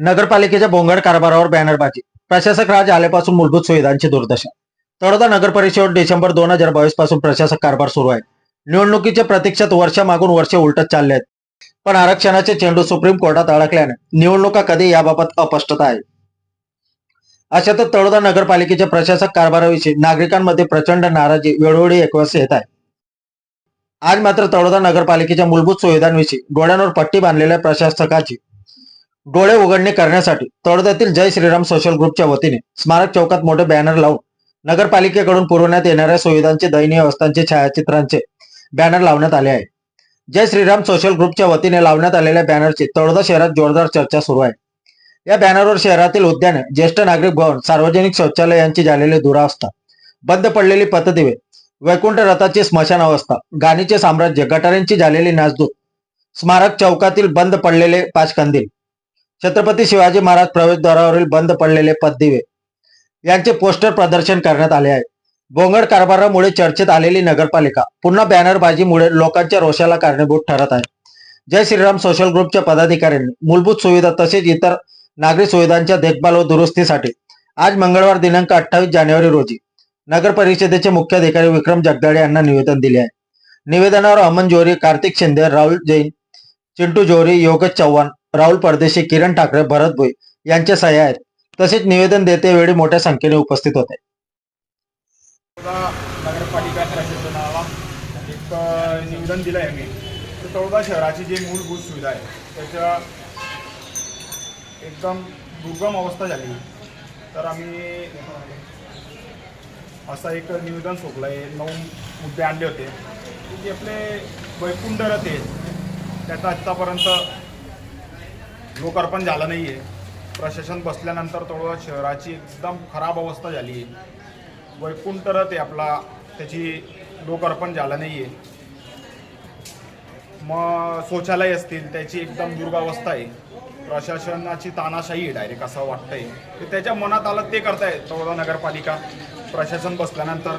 नगरपालिकेच्या बोंगड कारभारावर बॅनरबाजी. प्रशासक राज आल्यापासून मूलभूत सुविधांची दुर्दशा. तळोदा नगर परिषदेवर डिसेंबर दोन हजार बावीसपासून प्रशासक कारभार सुरू आहे. निवडणुकीच्या प्रतीक्षात वर्षामागून वर्ष उलटत चालले आहेत. पण आरक्षणाचे चेंडू सुप्रीम कोर्टात अडकल्याने निवडणुका कधी याबाबत अस्पष्टता आहे? अशातच तळोदा नगरपालिकेच्या प्रशासक कारभाराविषयी नागरिकांमध्ये प्रचंड नाराजी वेळोवेळी एकवस येत आहे. आज मात्र तळोदा नगरपालिकेच्या मूलभूत सुविधांविषयी डोळ्यांवर पट्टी बांधलेल्या प्रशासकाची डोळे उघडणे करण्यासाठी तळोद्यातील जय श्रीराम सोशल ग्रुपच्या वतीने स्मारक चौकात मोठे बॅनर लावून नगरपालिकेकडून पुरवण्यात येणाऱ्या सुविधांचे दयनीय अवस्थांचे छायाचित्रांचे बॅनर लावण्यात आले आहे. जय श्रीराम सोशल ग्रुपच्या वतीने लावण्यात आलेल्या बॅनरची तळोदा शहरात जोरदार चर्चा सुरू आहे. या बॅनरवर शहरातील उद्याने ज्येष्ठ नागरिक भवन सार्वजनिक शौचालय यांची झालेली दुरावस्था बंद पडलेली पतदिवे वैकुंठ रथाची स्मशान अवस्था गाणीचे साम्राज्य गटारांची झालेली नासधूत स्मारक चौकातील बंद पडलेले पाच कंदील छत्रपती शिवाजी महाराज प्रवेशद्वारावरील बंद पडलेले पददिवे यांचे पोस्टर प्रदर्शन करण्यात आले आहे. बोंगड कारभारामुळे चर्चेत आलेली नगरपालिका पुन्हा बॅनरबाजीमुळे लोकांच्या रोषाला कारणीभूत ठरत आहे. जय श्रीराम सोशल ग्रुपच्या पदाधिकाऱ्यांनी मूलभूत सुविधा तसेच इतर नागरी सुविधांच्या देखभाल व दुरुस्तीसाठी आज मंगळवार दिनांक अठ्ठावीस जानेवारी रोजी नगर परिषदेचे मुख्याधिकारी विक्रम जगदाळे यांना निवेदन दिले आहे. निवेदनावर अमन जोरी कार्तिक शिंदे राहुल जैन चिंटू जोरी योगेश चव्हाण राहुल परदेशी किरण ठाकरे भरत भोई यांच्या सह्या आहेत. तसेच निवेदन देते वेळी मोठ्या संख्येने उपस्थित होते. नगरपालिका प्रशासनाला एक निवेदन दिलं आहे मी. तर तळोदा शहराची जी मूलभूत सुविधा आहे त्याच्या एकदम दुर्गम अवस्था झाली. तर आम्ही असं एक निवेदन सोडलं आहे नऊ मुद्दे आणले होते. की जे आपले वैकुंठ रथ आहेत त्याचा आत्तापर्यंत लोकार्पण झालं नाही आहे प्रशासन बसल्यानंतर थोडं शहराची एकदम खराब अवस्था झाली आहे. वैकुंठ रथ आहे आपला त्याची लोकार्पण झालं नाही आहे मग शौचालय असतील त्याची एकदम दुर्गावस्था आहे. प्रशासनाची तानाशाही आहे डायरेक्ट असं वाटतंय. ते त्याच्या मनात आलं ते करताय तळोदा नगरपालिका. प्रशासन बसल्यानंतर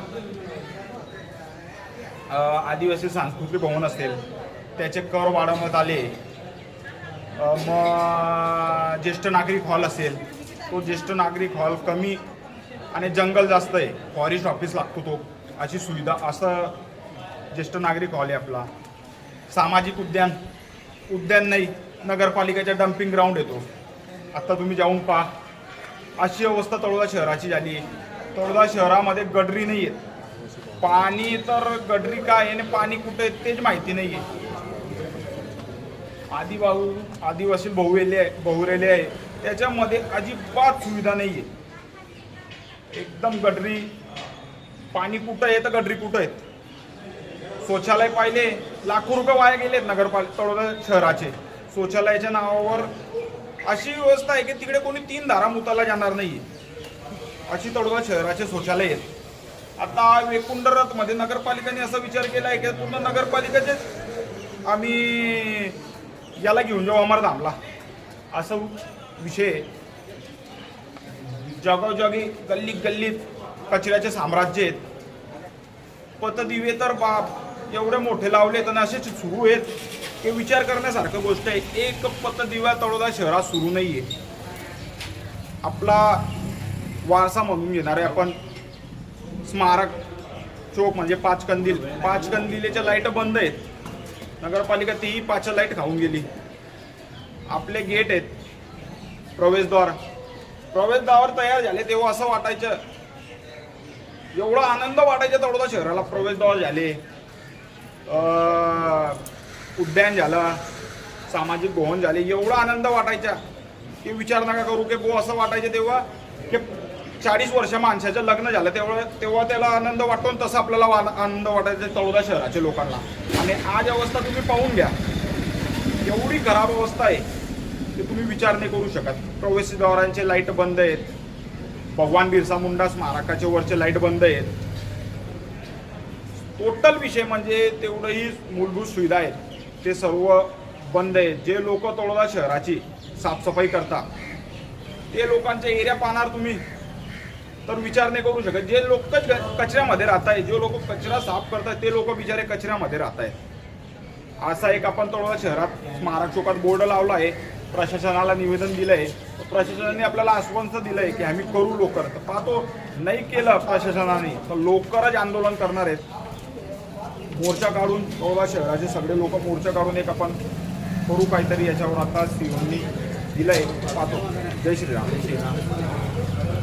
आदिवासी सांस्कृतिक भवन असेल त्याचे कर वाढवण्यात आले. मग ज्येष्ठ नागरिक हॉल असेल तो ज्येष्ठ नागरिक हॉल कमी आणि जंगल जास्त आहे. फॉरेस्ट ऑफिस लागतो तो अशी सुविधा असं ज्येष्ठ नागरिक हॉल आहे आपला. सामाजिक उद्यान उद्यान नाही नगरपालिकेच्या डम्पिंग ग्राउंड येतो आत्ता तुम्ही जाऊन पहा. अशी अवस्था तळोदा शहराची झाली आहे. तळोदा शहरामध्ये गडरी नाही आहेत पाणी तर गडरी काय आहे आणि पाणी कुठे आहे तेच माहिती नाही आहे आदिबाहू आदिवासी बहुरेले आहे बहुरेले आहे. त्याच्यामध्ये अजिबात सुविधा नाही आहे एकदम गडरी पाणी कुठं आहे? तर गडरी कुठं आहेत? शौचालय पाहिले लाखो रुपये वाया गेलेत नगरपालिका तळोदा शहराचे. शौचालयाच्या नावावर अशी व्यवस्था आहे की तिकडे कोणी तीन धारा मुताला जाणार नाही अशी तळोदा शहराचे शौचालय आहेत. आता वेकुंडरथमध्ये नगरपालिकेने असा विचार केला आहे की पूर्ण नगरपालिकेचे आम्ही याला घेऊन जाऊ थांबला. असं विषय आहे. गल्ली गल्लीत गल्लीत कचऱ्याचे साम्राज्य आहेत. पतदिवे तर बाप एवढे मोठे लावले आणि असेच सुरू आहेत. हे विचार करण्यासारखं गोष्ट आहे. एक पतदिवा तळोदा शहरात सुरू नाही आहे आपला वारसा म्हणून घेणारे आपण. स्मारक चौक म्हणजे पाच कंदील पाच कंदिलेच्या लाइट बंद आहेत. नगरपालिका तीही पाच लाइट खाऊन गेली. आपले गेट आहेत. प्रवेशद्वार. प्रवेशद्वार तयार झाले तेव्हा असं वाटायचं एवढा आनंद वाटायचा तेवढा शहराला प्रवेशद्वार झाले. उद्यान झालं सामाजिक भवन झाले एवढा आनंद वाटायचा. की विचार नका करू की बो असं वाटायचं तेव्हा की चाळीस वर्ष माणसाचं लग्न झालं तेव्हा तेव्हा त्याला आनंद वाटतो आणि तसं आपल्याला आनंद वाटायचा तळोदा शहराच्या लोकांना. आणि आज अवस्था तुम्ही पाहून घ्या. एवढी खराब अवस्था आहे की तुम्ही विचार नाही करू शकत. प्रवेशद्वारांचे लाइट बंद आहेत. भगवान बिरसा मुंडा स्मारकाचे वरचे लाइट बंद आहेत. टोटल विषय म्हणजे तेवढंही मूलभूत सुविधा आहेत. ते सर्व बंद आहेत. जे लोक तळोदा शहराची साफसफाई करतात ते लोकांच्या एरिया पाहणार तुम्ही. तर विचार नाही करू शकत. जे लोक कचऱ्यामध्ये राहत आहे जे लोक कचरा साफ करतात ते लोक बिचारे कचऱ्यामध्ये राहत आहेत असा एक आपण तळोदा शहरात स्मारक चौकात बोर्ड लावला आहे. प्रशासनाला निवेदन दिलं आहे प्रशासनाने आपल्याला आश्वासन दिलं आहे की आम्ही करू लोकर तर पाहतो नाही केलं प्रशासनाने तर लोकरच आंदोलन करणार आहेत. मोर्चा काढून तळोदा शहराचे सगळे लोक मोर्चा काढून एक आपण करू काहीतरी याच्यावर आता सीओनी दिलं आहे पाहतो. जय श्रीराम जय श्रीराम.